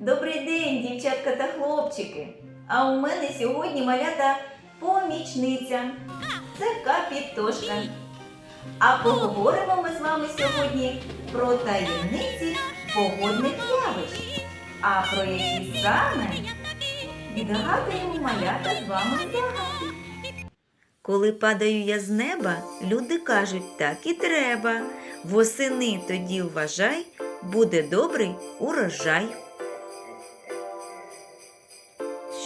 Добрий день, дівчатка та хлопчики. А у мене сьогодні малята помічниця. Це капітошка. А поговоримо ми з вами сьогодні про таємниці погодних явищ. А про які саме відгадуємо малята з вами загадки. Коли падаю я з неба, люди кажуть, так і треба. Восени тоді вважай, буде добрий урожай.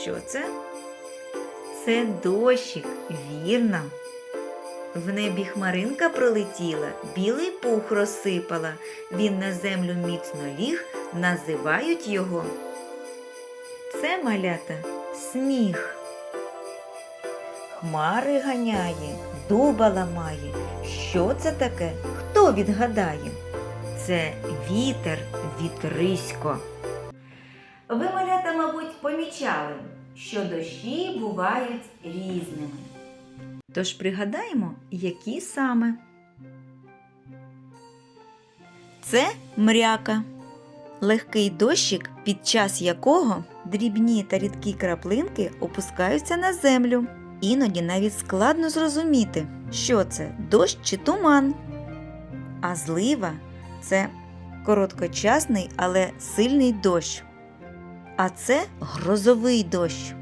Що це? Це дощик, вірно. В небі хмаринка пролетіла, білий пух розсипала. Він на землю міцно ліг, називають його. Це малята сніг. Хмари ганяє, дуба ламає. Що це таке? Хто відгадає? Це вітер, вітрисько. Ви, малята, мабуть, помічали, що дощі бувають різними. Тож пригадаємо, які саме. Це мряка. Легкий дощик, під час якого дрібні та рідкі краплинки опускаються на землю. Іноді навіть складно зрозуміти, що це дощ чи туман. А злива це короткочасний, але сильний дощ. А це грозовий дощ.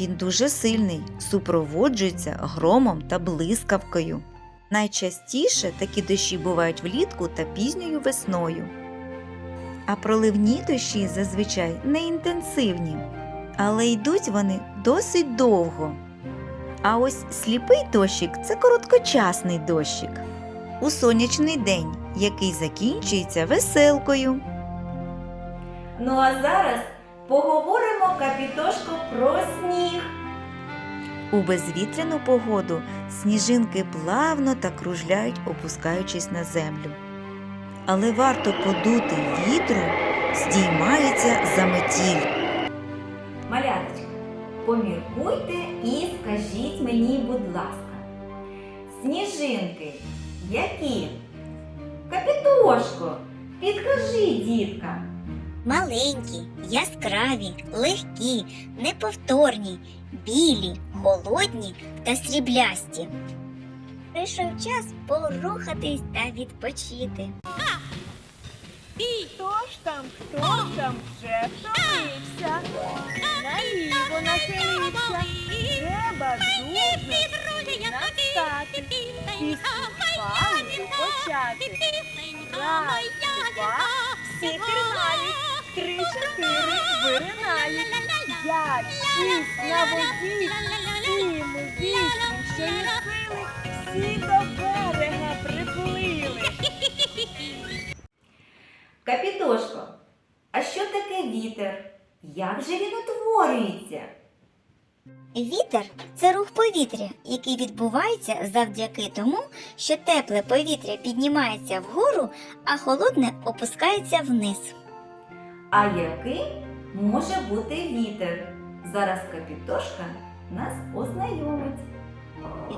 Він дуже сильний, супроводжується громом та блискавкою. Найчастіше такі дощі бувають влітку та пізньою весною. А проливні дощі зазвичай не інтенсивні, але йдуть вони досить довго. А ось сліпий дощик це короткочасний дощик. У сонячний день, який закінчується веселкою. Ну а зараз поговоримо капітошко про сніг. У безвітряну погоду сніжинки плавно та кружляють, опускаючись на землю. Але варто подути вітру, здіймається заметіль. Маляточка, поміркуйте і скажіть мені, будь ласка, сніжинки, які? Капітошко, підкажи, дітка. Маленькі, яскраві, легкі, неповторні, білі, холодні та сріблясті. Прийшов час порухатись та відпочити. І Хто ж там, хто ж там вже втомився? Наліво нахилився. Треба дуже настати. Пісню паузу почати. Раз, два, всі пірнають. Три, чотири, виринають. П'ять, шість на воді. Сім, вісім. Всі до берега приплили. Капітошко, а що таке вітер? Як же він утворюється? Вітер це рух повітря, який відбувається завдяки тому, що тепле повітря піднімається вгору, а холодне опускається вниз. А яким може бути вітер? Зараз капітошка нас ознайомить.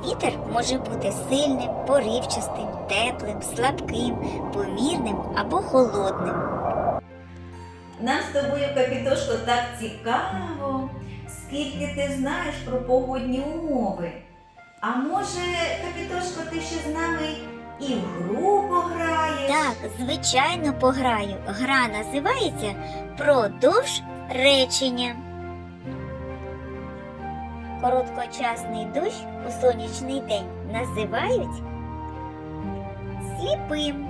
Вітер може бути сильним, поривчастим, теплим, слабким, помірним або холодним. Нам з тобою, капітошко, так цікаво, скільки ти знаєш про погодні умови. А може, капітошко, ти ще з нами і в гру пограєш? Так, звичайно, пограю. Гра називається Продовж речення. Короткочасний дощ у сонячний день називають сліпим.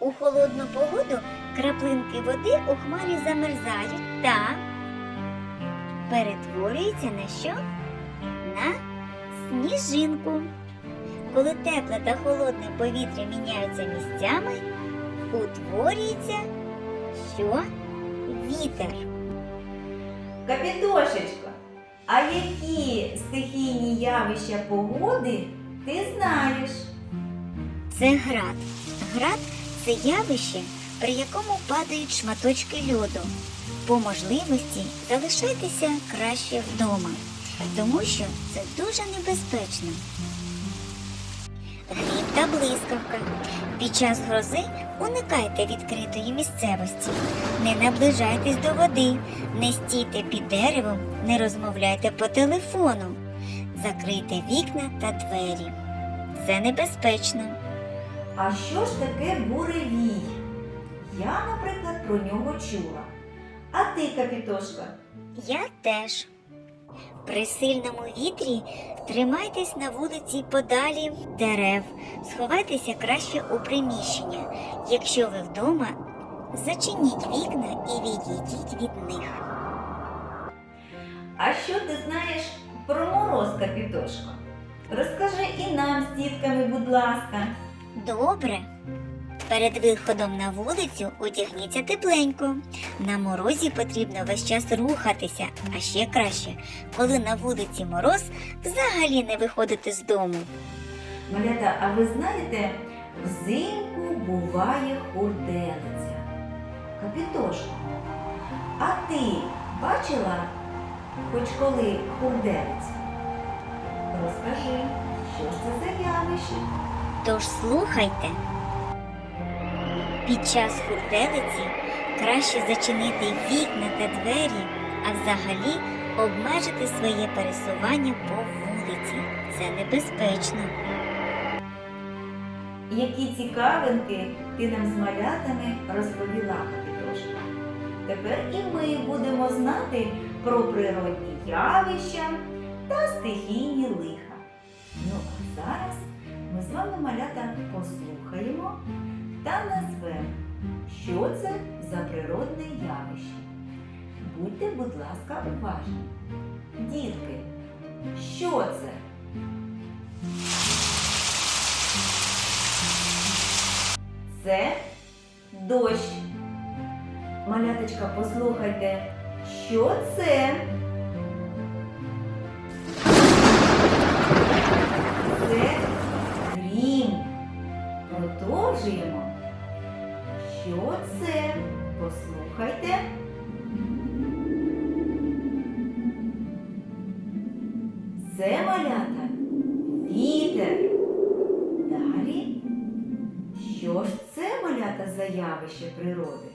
У холодну погоду краплинки води у хмарі замерзають та перетворюються на що? На сніжинку. Коли тепле та холодне повітря міняються місцями, утворюється що? Вітер. Капітошечко, а які стихійні явища погоди ти знаєш? Це град. Град це явище, при якому падають шматочки льоду. По можливості залишайтеся краще вдома, тому що це дуже небезпечно. Грім та блискавка. Під час грози Уникайте відкритої місцевості, не наближайтесь до води, не стійте під деревом, не розмовляйте по телефону, закрийте вікна та двері. Це небезпечно. А що ж таке буревій? Я, наприклад, про нього чула. А ти, капітошка? Я теж. При сильному вітрі тримайтесь на вулиці подалі дерев, сховайтеся краще у приміщення. Якщо ви вдома, зачиніть вікна і відійдіть від них. А що ти знаєш про мороз, капітошко? Розкажи і нам з дітками, будь ласка. Добре. Перед виходом на вулицю одягніться тепленько. На морозі потрібно весь час рухатися, а ще краще, коли на вулиці мороз, взагалі не виходити з дому. Малята, а ви знаєте, взимку буває хурделиця. Капітошко, а ти бачила хоч коли хурделицю? Розкажи, що це за явище? Тож слухайте. Під час хурделиці краще зачинити вікна та двері, а взагалі обмежити своє пересування по вулиці. Це небезпечно. Які цікавинки ти нам з малятами розповіла, Капітошка. Тепер і ми будемо знати про природні явища та стихійні лиха. Ну а зараз ми з вами малята послухаємо та назвемо, що це за природне явище. Будьте, будь ласка, уважні. Дітки, що це? Це дощ. Маляточка, послухайте, що це? Це грім. Продовжуємо. Що це? Послухайте. Це малята вітер. Далі. Що ж це малята за явище природи?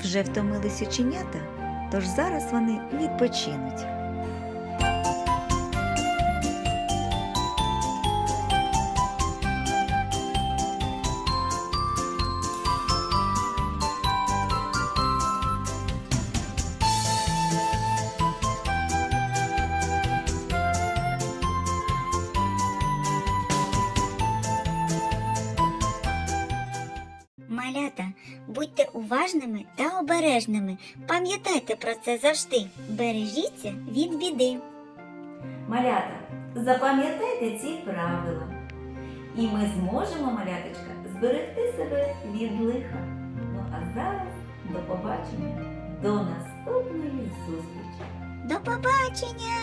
Вже втомились ученята, тож зараз вони відпочинуть. Уважними та обережними. Пам'ятайте про це завжди. Бережіться від біди. Малята, запам'ятайте ці правила. І ми зможемо, маляточка, зберегти себе від лиха. Ну а зараз до побачення, до наступної зустрічі! До побачення!